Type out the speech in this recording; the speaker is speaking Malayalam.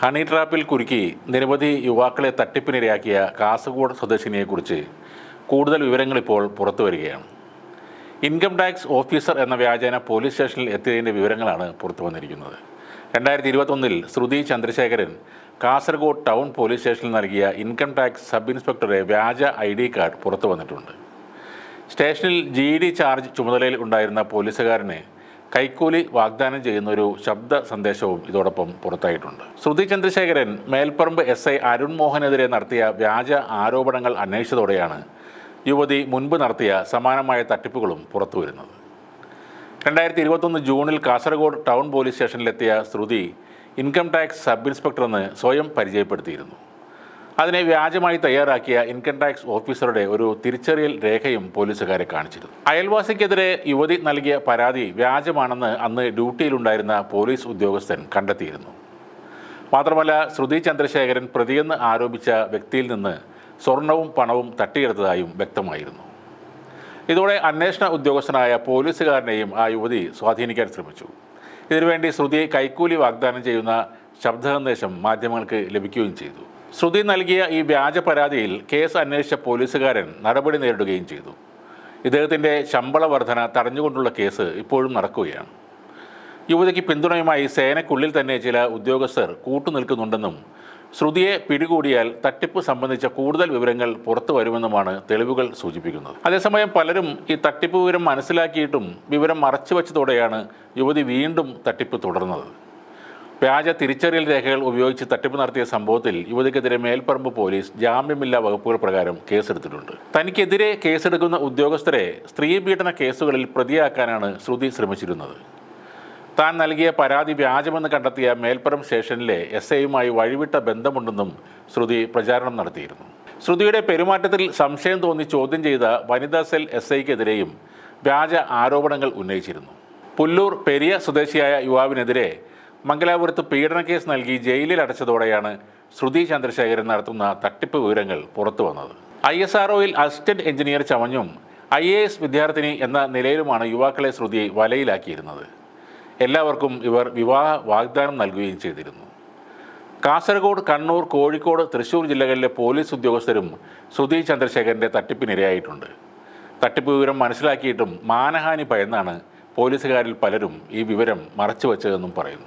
ഹണി ട്രാപ്പിൽ കുരുക്കി നിരവധി യുവാക്കളെ തട്ടിപ്പിനിരയാക്കിയ കാസർഗോഡ് സ്വദേശിനിയെക്കുറിച്ച് കൂടുതൽ വിവരങ്ങൾ ഇപ്പോൾ പുറത്തു വരികയാണ് ഇൻകം ടാക്സ് ഓഫീസർ എന്ന വ്യാജേന പോലീസ് സ്റ്റേഷനിൽ എത്തിയതിന്റെ വിവരങ്ങളാണ് പുറത്തു വന്നിരിക്കുന്നത് രണ്ടായിരത്തി ഇരുപത്തൊന്നിൽ ശ്രുതി ചന്ദ്രശേഖരൻ കാസർഗോഡ് ടൗൺ പോലീസ് സ്റ്റേഷനിൽ നൽകിയ ഇൻകം ടാക്സ് സബ് ഇൻസ്പെക്ടറെ വ്യാജ ഐ ഡി കാർഡ് പുറത്തു വന്നിട്ടുണ്ട് സ്റ്റേഷനിൽ ജി ഡി ചാർജ് ചുമതലയിൽ ഉണ്ടായിരുന്ന പോലീസുകാരന് കൈക്കൂലി വാഗ്ദാനം ചെയ്യുന്ന ഒരു ശബ്ദ സന്ദേശവും ഇതോടൊപ്പം പുറത്തായിട്ടുണ്ട്. ശ്രുതി ചന്ദ്രശേഖരൻ മേൽപ്പറമ്പ് എസ് ഐ അരുൺ മോഹനെതിരെ നടത്തിയ വ്യാജ ആരോപണങ്ങൾ അന്വേഷിച്ചതോടെയാണ് യുവതി മുൻപ് നടത്തിയ സമാനമായ തട്ടിപ്പുകളും പുറത്തുവരുന്നത്. രണ്ടായിരത്തി ഇരുപത്തൊന്ന് ജൂണിൽ Kasaragod town police സ്റ്റേഷനിലെത്തിയ Shruti income tax sub inspector എന്ന് സ്വയം പരിചയപ്പെടുത്തിയിരുന്നു. അതിനെ വ്യാജമായി തയ്യാറാക്കിയ ഇൻകം ടാക്സ് ഓഫീസറുടെ ഒരു തിരിച്ചറിയൽ രേഖയും പോലീസുകാരെ കാണിച്ചിരുന്നു. അയൽവാസിക്കെതിരെ യുവതി നൽകിയ പരാതി വ്യാജമാണെന്ന് അന്ന് ഡ്യൂട്ടിയിലുണ്ടായിരുന്ന പോലീസ് ഉദ്യോഗസ്ഥൻ കണ്ടെത്തിയിരുന്നു. മാത്രമല്ല ശ്രുതി ചന്ദ്രശേഖരൻ പ്രതിയെന്ന് ആരോപിച്ച വ്യക്തിയിൽ നിന്ന് സ്വർണവും പണവും തട്ടിയെടുത്തതായും വ്യക്തമായിരുന്നു. ഇതോടെ അന്വേഷണ ഉദ്യോഗസ്ഥനായ പോലീസുകാരനെയും ആ യുവതി സ്വാധീനിക്കാൻ ശ്രമിച്ചു. ഇതിനുവേണ്ടി ശ്രുതിയെ കൈക്കൂലി വാഗ്ദാനം ചെയ്യുന്ന ശബ്ദ സന്ദേശം മാധ്യമങ്ങൾക്ക് ലഭിക്കുകയും ചെയ്തു. ശ്രുതി നൽകിയ ഈ വ്യാജ പരാതിയിൽ കേസ് അന്വേഷിച്ച പോലീസുകാരൻ നടപടി നേരിടുകയും ചെയ്തു. ഇദ്ദേഹത്തിന്റെ ശമ്പള വർധന തടഞ്ഞുകൊണ്ടുള്ള കേസ് ഇപ്പോഴും നടക്കുകയാണ്. യുവതിക്ക് പിന്തുണയുമായി സേനയ്ക്കുള്ളിൽ തന്നെ ചില ഉദ്യോഗസ്ഥർ കൂട്ടുനിൽക്കുന്നുണ്ടെന്നും ശ്രുതിയെ പിടികൂടിയാൽ തട്ടിപ്പ് സംബന്ധിച്ച കൂടുതൽ വിവരങ്ങൾ പുറത്തു വരുമെന്നുമാണ് തെളിവുകൾ സൂചിപ്പിക്കുന്നത്. അതേസമയം പലരും ഈ തട്ടിപ്പ് വിവരം മനസ്സിലാക്കിയിട്ടും വിവരം മറച്ചുവെച്ചതോടെയാണ് യുവതി വീണ്ടും തട്ടിപ്പ് തുടർന്നത്. വ്യാജ തിരിച്ചറിയൽ രേഖകൾ ഉപയോഗിച്ച് തട്ടിപ്പ് നടത്തിയ സംഭവത്തിൽ യുവതിക്കെതിരെ മേൽപ്പറമ്പ് പോലീസ് ജാമ്യമില്ലാ വകുപ്പുകൾ പ്രകാരം കേസെടുത്തിട്ടുണ്ട്. തനിക്കെതിരെ കേസെടുക്കുന്ന ഉദ്യോഗസ്ഥരെ സ്ത്രീ സ്ത്രീപീഡന കേസുകളിൽ പ്രതിയാക്കാനാണ് ശ്രുതി ശ്രമിച്ചിരുന്നത്. താൻ നൽകിയ പരാതി വ്യാജമെന്ന് കണ്ടെത്തിയ മേൽപ്പുറം സ്റ്റേഷനിലെ എസ് ഐയുമായി വഴിവിട്ട ബന്ധമുണ്ടെന്നും ശ്രുതി പ്രചാരണം നടത്തിയിരുന്നു. ശ്രുതിയുടെ പെരുമാറ്റത്തിൽ സംശയം തോന്നി ചോദ്യം ചെയ്ത വനിതാ സെൽ എസ് ഐക്കെതിരെയും വ്യാജ ആരോപണങ്ങൾ ഉന്നയിച്ചിരുന്നു. പുല്ലൂർ പെരിയ സ്വദേശിയായ യുവാവിനെതിരെ മംഗലാപുരത്ത് പീഡന കേസ് നൽകി ജയിലിൽ അടച്ചതോടെയാണ് ശ്രുതി ചന്ദ്രശേഖരൻ നടത്തുന്ന തട്ടിപ്പ് വിവരങ്ങൾ പുറത്തു വന്നത്. I S R assistant engineer ചമഞ്ഞും I A S വിദ്യാർത്ഥിനി എന്ന നിലയിലുമാണ് യുവാക്കളെ ശ്രുതി വലയിലാക്കിയിരുന്നത്. എല്ലാവർക്കും ഇവർ വിവാഹ വാഗ്ദാനം നൽകുകയും ചെയ്തിരുന്നു. കാസർഗോഡ് കണ്ണൂർ കോഴിക്കോട് തൃശൂർ ജില്ലകളിലെ പോലീസ് ഉദ്യോഗസ്ഥരും ശ്രുതി ചന്ദ്രശേഖരന്റെ തട്ടിപ്പിനിരയായിട്ടുണ്ട്. തട്ടിപ്പ് വിവരം മനസ്സിലാക്കിയിട്ടും മാനഹാനി ഭയന്നാണ് പോലീസുകാരിൽ പലരും ഈ വിവരം മറച്ചുവെച്ചതെന്നും പറയുന്നു.